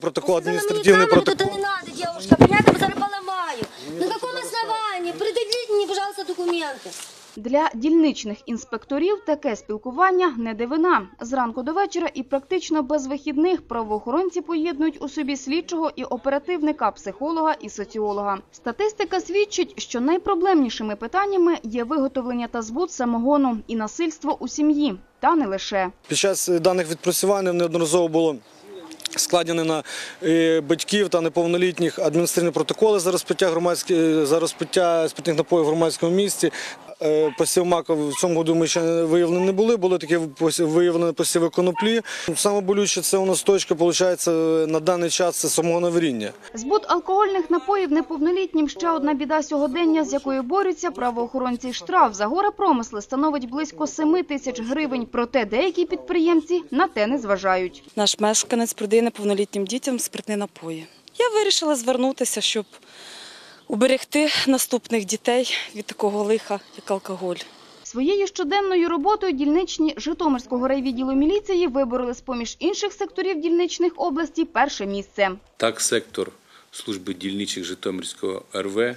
Протокол Что вы на мне административный камеру протокол. тут не надо, девушка, понятно, я зараз поломаю. На каком основании? Предъявите мне, пожалуйста, документы. Для дільничних інспекторів таке спілкування не дивина. Зранку до вечора і практично без вихідних правоохоронці поєднують у собі слідчого і оперативника, психолога і соціолога. Статистика свідчить, що найпроблемнішими питаннями є виготовлення та збут самогону і насильство у сім'ї, та не лише. Під час е, даних відпрацювань неодноразово було складені на е, батьків та неповнолітніх адміністративні протоколи за розпиття громадські за розпиття спиртних напоїв в громадському місці. Е, Посів мака в цьому году ми ще не виявлені не були. Були такі посів- виявлені посіви коноплі. Саме болюче це у нас точка, виходить, на даний час це самогоноваріння. Збут алкогольних напоїв неповнолітнім – ще одна біда сьогодення, з якою борються правоохоронці. Штраф за горе промисли становить близько 7 тисяч гривень. Проте деякі підприємці на те не зважають. Наш мешканець продає неповнолітнім дітям спиртні напої. Я вирішила звернутися, щоб уберегти наступних дітей від такого лиха, як алкоголь. Своєю щоденною роботою дільничні Житомирського райвідділу міліції вибороли з-поміж інших секторів дільничних областей перше місце. Так, сектор служби дільничих Житомирського РВ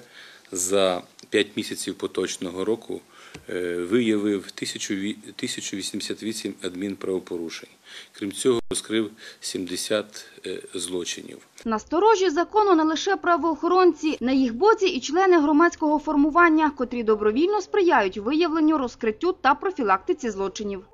за 5 місяців поточного року е, виявив 1000 1088 адмінправопорушень. Крім цього, розкрив 70 е, злочинів. Насторожі закону не лише правоохоронці, на їх боці і члени громадського формування, котрі добровільно сприяють виявленню, розкриттю та профілактиці злочинів.